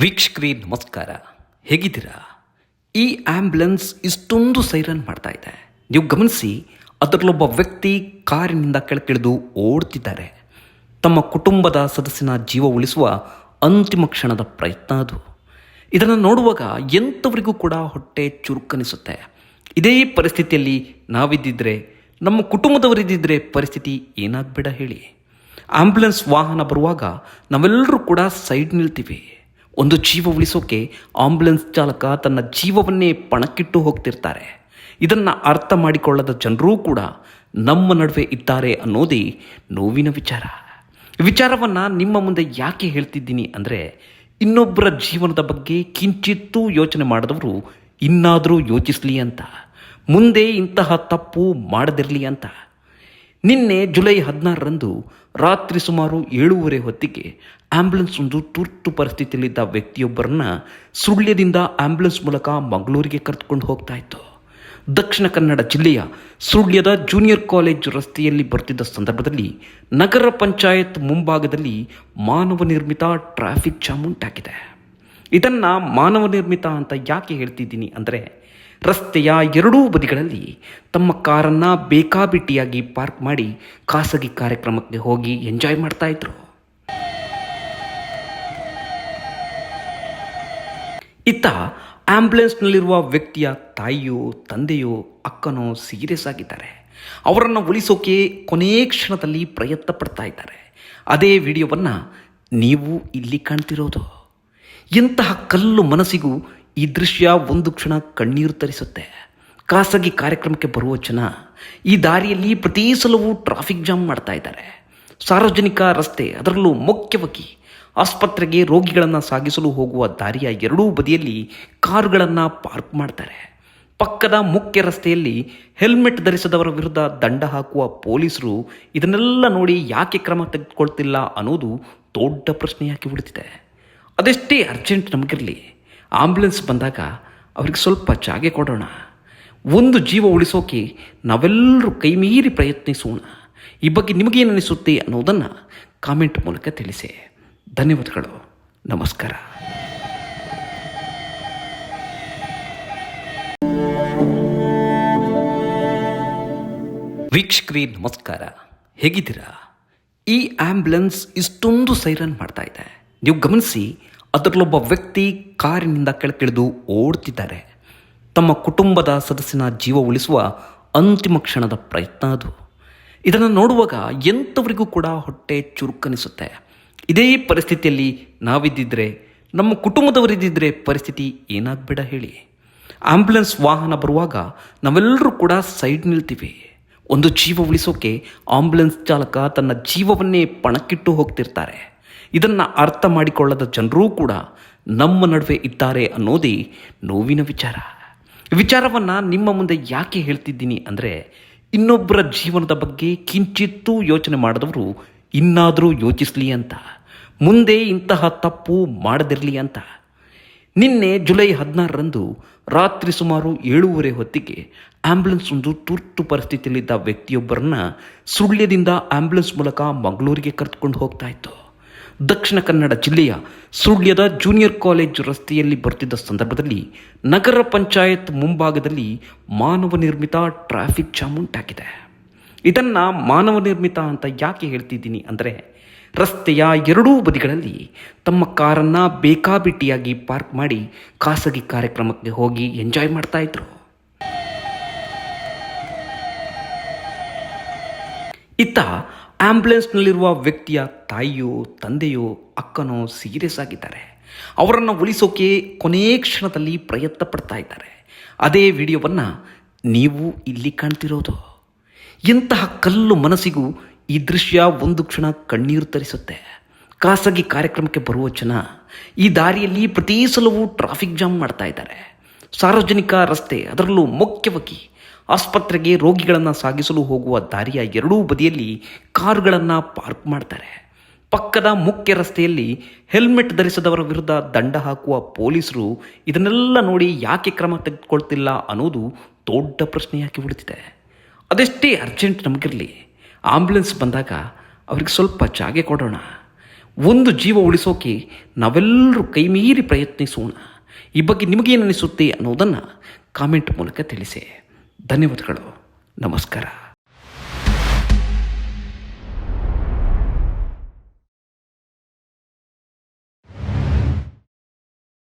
ವೀಕ್ಷಕರೇ, ನಮಸ್ಕಾರ. ಹೇಗಿದ್ದೀರಾ? ಈ ಆಂಬ್ಯುಲೆನ್ಸ್ ಇಷ್ಟೊಂದು ಸೈರನ್ ಮಾಡ್ತಾ ಇದೆ. ನೀವು ಗಮನಿಸಿ, ಅದರಲ್ಲೊಬ್ಬ ವ್ಯಕ್ತಿ ಕಾರಿನಿಂದ ಕೆಳಗಿಳಿದು ಓಡ್ತಿದ್ದಾರೆ. ತಮ್ಮ ಕುಟುಂಬದ ಸದಸ್ಯನ ಜೀವ ಉಳಿಸುವ ಅಂತಿಮ ಕ್ಷಣದ ಪ್ರಯತ್ನ ಅದು. ಇದನ್ನು ನೋಡುವಾಗ ಎಂಥವರಿಗೂ ಕೂಡ ಹೊಟ್ಟೆ ಚುರುಕನಿಸುತ್ತೆ. ಇದೇ ಪರಿಸ್ಥಿತಿಯಲ್ಲಿ ನಾವಿದ್ದಿದ್ರೆ, ನಮ್ಮ ಕುಟುಂಬದವರಿದ್ದಿದ್ರೆ ಪರಿಸ್ಥಿತಿ ಏನಾಗಬೇಡ ಹೇಳಿ. ಆಂಬ್ಯುಲೆನ್ಸ್ ವಾಹನ ಬರುವಾಗ ನಾವೆಲ್ಲರೂ ಕೂಡ ಸೈಡ್ ನಿಲ್ತೀವಿ. ಒಂದು ಜೀವ ಉಳಿಸೋಕೆ ಆಂಬ್ಯುಲೆನ್ಸ್ ಚಾಲಕ ತನ್ನ ಜೀವವನ್ನೇ ಪಣಕ್ಕಿಟ್ಟು ಹೋಗ್ತಿರ್ತಾರೆ. ಇದನ್ನು ಅರ್ಥ ಮಾಡಿಕೊಳ್ಳದ ಜನರೂ ಕೂಡ ನಮ್ಮ ನಡುವೆ ಇದ್ದಾರೆ ಅನ್ನೋದೇ ನೋವಿನ ವಿಚಾರ. ವಿಚಾರವನ್ನು ನಿಮ್ಮ ಮುಂದೆ ಯಾಕೆ ಹೇಳ್ತಿದ್ದೀನಿ ಅಂದರೆ, ಇನ್ನೊಬ್ಬರ ಜೀವನದ ಬಗ್ಗೆ ಕಿಂಚಿತ್ತೂ ಯೋಚನೆ ಮಾಡಿದವರು ಇನ್ನಾದರೂ ಯೋಚಿಸಲಿ ಅಂತ, ಮುಂದೆ ಇಂತಹ ತಪ್ಪು ಮಾಡದಿರಲಿ ಅಂತ. ನಿನ್ನೆ ಜುಲೈ ಹದಿನಾರರಂದು ರಾತ್ರಿ ಸುಮಾರು ಏಳೂವರೆ ಹೊತ್ತಿಗೆ ಆಂಬ್ಯುಲೆನ್ಸ್ ಒಂದು ತುರ್ತು ಪರಿಸ್ಥಿತಿಯಲ್ಲಿದ್ದ ವ್ಯಕ್ತಿಯೊಬ್ಬರನ್ನ ಸುಳ್ಯದಿಂದ ಆಂಬ್ಯುಲೆನ್ಸ್ ಮೂಲಕ ಮಂಗಳೂರಿಗೆ ಕರೆದುಕೊಂಡು ಹೋಗ್ತಾ ಇತ್ತು. ದಕ್ಷಿಣ ಕನ್ನಡ ಜಿಲ್ಲೆಯ ಸುಳ್ಯದ ಜೂನಿಯರ್ ಕಾಲೇಜ್ ರಸ್ತೆಯಲ್ಲಿ ಬರ್ತಿದ್ದ ಸಂದರ್ಭದಲ್ಲಿ ನಗರ ಪಂಚಾಯತ್ ಮುಂಭಾಗದಲ್ಲಿ ಮಾನವ ನಿರ್ಮಿತ ಟ್ರಾಫಿಕ್ ಜಾಮ್ ಉಂಟಾಗಿದೆ. ಇದನ್ನು ಮಾನವ ನಿರ್ಮಿತ ಅಂತ ಯಾಕೆ ಹೇಳ್ತಿದ್ದೀನಿ ಅಂದರೆ ರಸ್ತೆಯ ಎರಡೂ ಬದಿಗಳಲ್ಲಿ ತಮ್ಮ ಕಾರನ್ನು ಬೇಕಾಬಿಟ್ಟಿಯಾಗಿ ಪಾರ್ಕ್ ಮಾಡಿ ಖಾಸಗಿ ಕಾರ್ಯಕ್ರಮಕ್ಕೆ ಹೋಗಿ ಎಂಜಾಯ್ ಮಾಡ್ತಾ ಇದ್ರು. ಇತ್ತ ಆಂಬ್ಯುಲೆನ್ಸ್ನಲ್ಲಿರುವ ವ್ಯಕ್ತಿಯ ತಾಯಿಯೋ, ತಂದೆಯೋ, ಅಕ್ಕನೋ ಸೀರಿಯಸ್ ಆಗಿದ್ದಾರೆ. ಅವರನ್ನು ಉಳಿಸೋಕೆ ಕೊನೆಯ ಕ್ಷಣದಲ್ಲಿ ಪ್ರಯತ್ನ ಪಡ್ತಾ ಇದ್ದಾರೆ. ಅದೇ ವಿಡಿಯೋವನ್ನು ನೀವು ಇಲ್ಲಿ ಕಾಣ್ತಿರೋದು. ಎಂತಹ ಕಲ್ಲು ಮನಸ್ಸಿಗೂ ಈ ದೃಶ್ಯ ಒಂದು ಕ್ಷಣ ಕಣ್ಣೀರು ತರಿಸುತ್ತೆ. ಖಾಸಗಿ ಕಾರ್ಯಕ್ರಮಕ್ಕೆ ಬರುವ ಜನ ಈ ದಾರಿಯಲ್ಲಿ ಪ್ರತಿ ಸಲವೂ ಟ್ರಾಫಿಕ್ ಜಾಮ್ ಮಾಡ್ತಾ ಇದ್ದಾರೆ. ಸಾರ್ವಜನಿಕ ರಸ್ತೆ, ಅದರಲ್ಲೂ ಮುಖ್ಯವಾಗಿ ಆಸ್ಪತ್ರೆಗೆ ರೋಗಿಗಳನ್ನು ಸಾಗಿಸಲು ಹೋಗುವ ದಾರಿಯ ಎರಡೂ ಬದಿಯಲ್ಲಿ ಕಾರುಗಳನ್ನು ಪಾರ್ಕ್ ಮಾಡ್ತಾರೆ. ಪಕ್ಕದ ಮುಖ್ಯ ರಸ್ತೆಯಲ್ಲಿ ಹೆಲ್ಮೆಟ್ ಧರಿಸದವರ ವಿರುದ್ಧ ದಂಡ ಹಾಕುವ ಪೊಲೀಸರು ಇದನ್ನೆಲ್ಲ ನೋಡಿ ಯಾಕೆ ಕ್ರಮ ತೆಗೆದುಕೊಳ್ತಿಲ್ಲ ಅನ್ನೋದು ದೊಡ್ಡ ಪ್ರಶ್ನೆಯಾಗಿ ಉಳಿದಿದೆ. ಅದೆಷ್ಟೇ ಅರ್ಜೆಂಟ್ ನಮಗಿರಲಿ ಆಂಬ್ಯುಲೆನ್ಸ್ ಬಂದಾಗ ಅವ್ರಿಗೆ ಸ್ವಲ್ಪ ಜಾಗೆ ಕೊಡೋಣ. ಒಂದು ಜೀವ ಉಳಿಸೋಕೆ ನಾವೆಲ್ಲರೂ ಕೈಮೀರಿ ಪ್ರಯತ್ನಿಸೋಣ. ಈ ಬಗ್ಗೆ ನಿಮಗೇನು ಅನಿಸುತ್ತೆ ಅನ್ನೋದನ್ನು ಕಾಮೆಂಟ್ ಮೂಲಕ ತಿಳಿಸಿ. ಧನ್ಯವಾದಗಳು. ನಮಸ್ಕಾರ. ವೀಕ್ಷಕರೇ, ನಮಸ್ಕಾರ. ಹೇಗಿದ್ದೀರಾ? ಈ ಆಂಬ್ಯುಲೆನ್ಸ್ ಇಷ್ಟೊಂದು ಸೈರನ್ ಮಾಡ್ತಾ ಇದೆ. ನೀವು ಗಮನಿಸಿ ಅದರಲ್ಲೊಬ್ಬ ವ್ಯಕ್ತಿ ಕಾರಿನಿಂದ ಕೆಳಗಿಳಿದು ಓಡ್ತಿದ್ದಾರೆ ತಮ್ಮ ಕುಟುಂಬದ ಸದಸ್ಯನ ಜೀವ ಉಳಿಸುವ ಅಂತಿಮ ಕ್ಷಣದ ಪ್ರಯತ್ನ ಅದು. ಇದನ್ನು ನೋಡುವಾಗ ಎಂಥವರಿಗೂ ಕೂಡ ಹೊಟ್ಟೆ ಚುರುಕನಿಸುತ್ತೆ. ಇದೇ ಪರಿಸ್ಥಿತಿಯಲ್ಲಿ ನಾವಿದ್ದಿದ್ರೆ, ನಮ್ಮ ಕುಟುಂಬದವರಿದ್ದಿದ್ರೆ ಪರಿಸ್ಥಿತಿ ಏನಾಗಬೇಡ ಹೇಳಿ. ಆಂಬ್ಯುಲೆನ್ಸ್ ವಾಹನ ಬರುವಾಗ ನಾವೆಲ್ಲರೂ ಕೂಡ ಸೈಡ್ ನಿಲ್ತೀವಿ. ಒಂದು ಜೀವ ಉಳಿಸೋಕೆ ಆಂಬ್ಯುಲೆನ್ಸ್ ಚಾಲಕ ತನ್ನ ಜೀವವನ್ನೇ ಪಣಕ್ಕಿಟ್ಟು ಹೋಗ್ತಿರ್ತಾರೆ. ಇದನ್ನು ಅರ್ಥ ಮಾಡಿಕೊಳ್ಳದ ಜನರೂ ಕೂಡ ನಮ್ಮ ನಡುವೆ ಇದ್ದಾರೆ ಅನ್ನೋದೇ ನೋವಿನ ವಿಚಾರ. ವಿಚಾರವನ್ನು ನಿಮ್ಮ ಮುಂದೆ ಯಾಕೆ ಹೇಳ್ತಿದ್ದೀನಿ ಅಂದರೆ ಇನ್ನೊಬ್ಬರ ಜೀವನದ ಬಗ್ಗೆ ಕಿಂಚಿತ್ತೂ ಯೋಚನೆ ಮಾಡಿದವರು ಇನ್ನಾದರೂ ಯೋಚಿಸಲಿ ಅಂತ, ಮುಂದೆ ಇಂತಹ ತಪ್ಪು ಮಾಡದಿರಲಿ ಅಂತ. ನಿನ್ನೆ ಜುಲೈ ಹದಿನಾರರಂದು ರಾತ್ರಿ ಸುಮಾರು ಏಳೂವರೆ ಹೊತ್ತಿಗೆ ಆಂಬ್ಯುಲೆನ್ಸ್ ಒಂದು ತುರ್ತು ಪರಿಸ್ಥಿತಿಯಲ್ಲಿದ್ದ ವ್ಯಕ್ತಿಯೊಬ್ಬರನ್ನ ಸುಳ್ಯದಿಂದ ಆಂಬ್ಯುಲೆನ್ಸ್ ಮೂಲಕ ಮಂಗಳೂರಿಗೆ ಕರೆದುಕೊಂಡು ಹೋಗ್ತಾ ಇತ್ತು. ದಕ್ಷಿಣ ಕನ್ನಡ ಜಿಲ್ಲೆಯ ಸುಳ್ಯದ ಜೂನಿಯರ್ ಕಾಲೇಜ್ ರಸ್ತೆಯಲ್ಲಿ ಬರ್ತಿದ್ದ ಸಂದರ್ಭದಲ್ಲಿ ನಗರ ಪಂಚಾಯತ್ ಮುಂಭಾಗದಲ್ಲಿ ಮಾನವ ನಿರ್ಮಿತ ಟ್ರಾಫಿಕ್ ಜಾಮ್ ಉಂಟಾಗಿದೆ. ಇದನ್ನು ಮಾನವ ನಿರ್ಮಿತ ಅಂತ ಯಾಕೆ ಹೇಳ್ತಿದ್ದೀನಿ ಅಂದರೆ, ರಸ್ತೆಯ ಎರಡೂ ಬದಿಗಳಲ್ಲಿ ತಮ್ಮ ಕಾರನ್ನು ಬೇಕಾಬಿಟ್ಟಿಯಾಗಿ ಪಾರ್ಕ್ ಮಾಡಿ ಖಾಸಗಿ ಕಾರ್ಯಕ್ರಮಕ್ಕೆ ಹೋಗಿ ಎಂಜಾಯ್ ಮಾಡ್ತಾ ಇದ್ರು. ಇತ್ತ ಆಂಬ್ಯುಲೆನ್ಸ್ನಲ್ಲಿರುವ ವ್ಯಕ್ತಿಯ ತಾಯಿಯೋ, ತಂದೆಯೋ, ಅಕ್ಕನೋ ಸೀರಿಯಸ್ ಆಗಿದ್ದಾರೆ. ಅವರನ್ನು ಉಳಿಸೋಕೆ ಕೊನೆಯ ಕ್ಷಣದಲ್ಲಿ ಪ್ರಯತ್ನ ಪಡ್ತಾ ಇದ್ದಾರೆ. ಅದೇ ವಿಡಿಯೋವನ್ನು ನೀವು ಇಲ್ಲಿ ಕಾಣ್ತಿರೋದು. ಇಂತಹ ಕಲ್ಲು ಮನಸ್ಸಿಗೂ ಈ ದೃಶ್ಯ ಒಂದು ಕ್ಷಣ ಕಣ್ಣೀರು ತರಿಸುತ್ತೆ. ಖಾಸಗಿ ಕಾರ್ಯಕ್ರಮಕ್ಕೆ ಬರುವ ಜನ ಈ ದಾರಿಯಲ್ಲಿ ಪ್ರತಿ ಸಲವೂ ಟ್ರಾಫಿಕ್ ಜಾಮ್ ಮಾಡ್ತಾ ಇದ್ದಾರೆ. ಸಾರ್ವಜನಿಕ ರಸ್ತೆ, ಅದರಲ್ಲೂ ಮುಖ್ಯವಾಗಿ ಆಸ್ಪತ್ರೆಗೆ ರೋಗಿಗಳನ್ನು ಸಾಗಿಸಲು ಹೋಗುವ ದಾರಿಯ ಎರಡೂ ಬದಿಯಲ್ಲಿ ಕಾರುಗಳನ್ನು ಪಾರ್ಕ್ ಮಾಡ್ತಾರೆ. ಪಕ್ಕದ ಮುಖ್ಯ ರಸ್ತೆಯಲ್ಲಿ ಹೆಲ್ಮೆಟ್ ಧರಿಸದವರ ವಿರುದ್ಧ ದಂಡ ಹಾಕುವ ಪೊಲೀಸರು ಇದನ್ನೆಲ್ಲ ನೋಡಿ ಯಾಕೆ ಕ್ರಮ ತೆಗೆದುಕೊಳ್ತಿಲ್ಲ ಅನ್ನೋದು ದೊಡ್ಡ ಪ್ರಶ್ನೆಯಾಗಿ ಉಳಿದಿದೆ ಅದೆಷ್ಟೇ ಅರ್ಜೆಂಟ್ ನಮಗಿರಲಿ, ಆಂಬ್ಯುಲೆನ್ಸ್ ಬಂದಾಗ ಅವ್ರಿಗೆ ಸ್ವಲ್ಪ ಜಾಗೆ ಕೊಡೋಣ. ಒಂದು ಜೀವ ಉಳಿಸೋಕೆ ನಾವೆಲ್ಲರೂ ಕೈಮೀರಿ ಪ್ರಯತ್ನಿಸೋಣ. ಈ ಬಗ್ಗೆ ನಿಮಗೇನು ಅನಿಸುತ್ತೆ ಅನ್ನೋದನ್ನು ಕಾಮೆಂಟ್ ಮೂಲಕ ತಿಳಿಸಿ. ಧನ್ಯವಾದಗಳು. ನಮಸ್ಕಾರ.